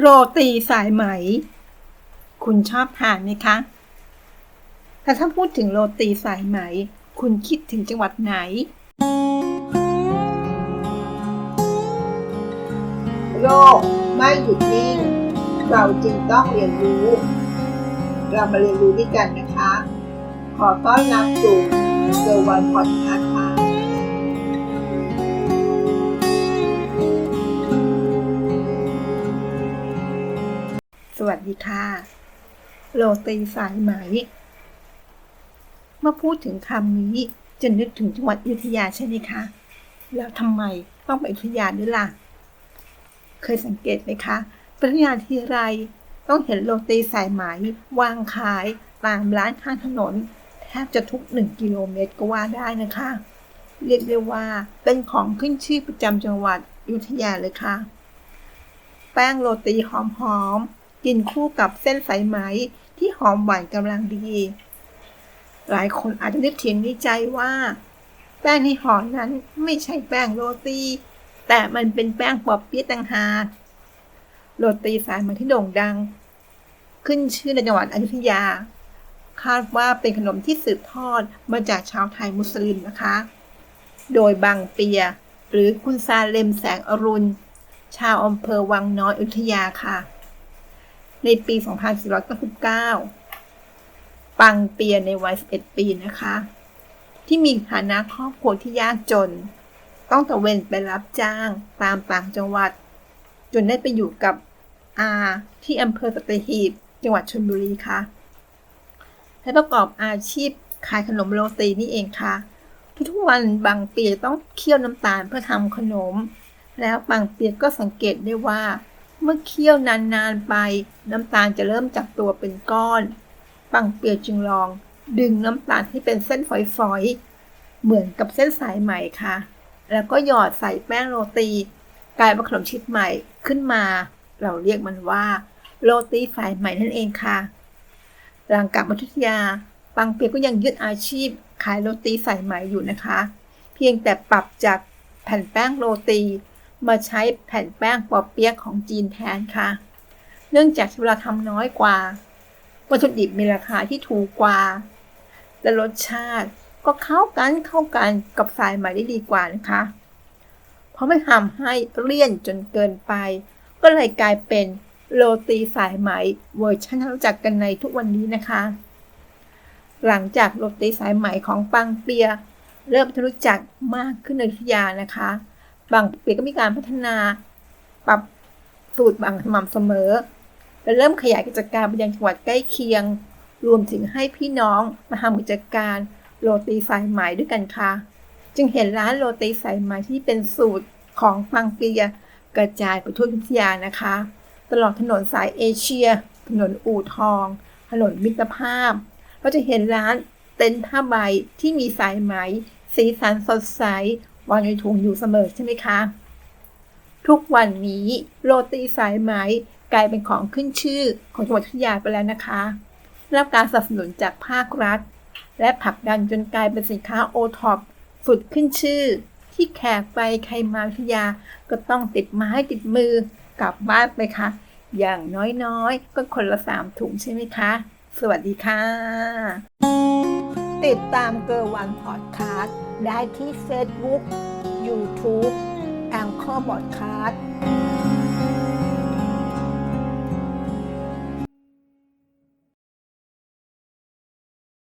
โรตีสายไหม คุณชอบทานไหมคะถ้าถ้าพูดถึงโรตีสายไหม คุณคิดถึงจังหวัดไหน โลกไม่หยุดนิ่ง เราจึงต้องเรียนรู้ เรามาเรียนรู้ด้วยกันนะคะ ขอต้อนรับสู่เซอร์วันพอดคาส์ สวัสดีค่ะ โรตีสายไหม เมื่อพูดถึงคำนี้จะนึกถึงจังหวัดอยุธยาใช่ไหมคะ แล้วทำไมต้องไปอยุธยาด้วยล่ะ เคยสังเกตไหมคะปอยุธยาทีไร ต้องเห็นโรตีสายไหมวางขายตามร้านข้างถนน แทบจะทุกหนึ่งกิโลเมตรก็ว่าได้นะคะ เรียกได้ว่าเป็นของขึ้นชื่อประจำจังหวัดอยุธยาเลยค่ะแป้งโรตีหอมๆ กินคู่กับเส้นสายไหมที่หอมหวานกำลังดี หลายคนอาจจะนึกถึงในใจว่า แป้งที่ห่อนั้นไม่ใช่แป้งโรตี แต่มันเป็นแป้งปอบเปี๊ยะต่างหากโรตีสายไหมที่โด่งดัง ขึ้นชื่อในจังหวัดอยุธยา คาดว่าเป็นขนมที่สืบทอดมาจากชาวไทยมุสลิมนะคะ โดยบางเปีย หรือคุณซาเลมแสงอรุณ ชาวอำเภอวังน้อยอยุธยาค่ะ ในปี 2499 ปังเปียในวัย 11 ปีนะคะ ที่มีฐานะครอบครัวที่ยากจน ต้องตะเวนไปรับจ้างตามต่างจังหวัด จนได้ไปอยู่กับอาที่อำเภอสตหีบ จังหวัดชลบุรีค่ะ และประกอบอาชีพขายขนมโรตีนี่เองค่ะ ทุกๆวันบางเปียต้องเคี่ยวน้ำตาลเพื่อทำขนม แล้วบางเปียก็สังเกตได้ว่า เมื่อเคี่ยวนานๆไป น้ำตาลจะเริ่มจับตัวเป็นก้อนบางเปียจึงลอง ดึงน้ำตาลที่เป็นเส้นฝอยๆ เหมือนกับเส้นสายไหมค่ะ แล้วก็หยอดใส่แป้งโรตี กลายเป็นขนมชิ้นใหม่ขึ้นมา เราเรียกมันว่า โรตีสายไหม่นั่นเองค่ะ หลังกลับมาทุทยาบางเปียก็ยังยึดอาชีพขายโรตีสายไหมอยู่นะคะ เพียงแต่ปรับจากแผ่นแป้งโรตี มาใช้แผ่นแป้งปอเปี๊ยะของจีนแทนค่ะ เนื่องจากเวลาทำน้อยกว่า วัตถุดิบมีราคาที่ถูกกว่า และรสชาติก็เข้ากันเข้ากันกับสายไหมได้ดีกว่านะคะ เพราะไม่ทำให้เลี่ยนจนเกินไป ก็เลยกลายเป็นโรตีสายไหมเวอร์ชันที่รู้จักกันในทุกวันนี้นะคะ หลังจากโรตีสายไหมของปังเปีย เริ่มรู้จักมากขึ้นในอยุยานะคะ บางปีก็มีการพัฒนา ปรับสูตรบางสม่ำเสมอ และเริ่มขยายกิจการไปยังจังหวัดใกล้เคียง รวมถึงให้พี่น้องมาทำกิจการโรตีสายไหมด้วยกันค่ะ จึงเห็นร้านโรตีสายไหมที่เป็นสูตรของปังเปียกระจายไปทั่วอยุธยานะคะ ตลอดถนนสายเอเชีย ถนนอู่ทอง ถนนมิตรภาพ เราจะเห็นร้านเต็นท์ผ้าใบที่มีสายไหม สีสันสดใส วางในถุงอยู่เสมอใช่ไหมคะ ทุกวันนี้โรตีสายไหมกลายเป็นของขึ้นชื่อของจังหวัดอยุยาไปแล้วนะคะ รับการสนับสนุนจากภาครัฐ และผลักดันจนกลายเป็นสินค้าโอท็อปสุดขึ้นชื่อ ที่แขกไปใครมาอยุยาก็ต้องติดไม้ติดมือกลับบ้านไปค่ะ อย่างน้อยๆ ก็คนละสามถุงใช่ไหมคะ สวัสดีค่ะ ติดตามเกอร์วันพอดคาสต์ได้ที่เฟซบุ๊กยูทูบแองเกอร์พอดคาสต์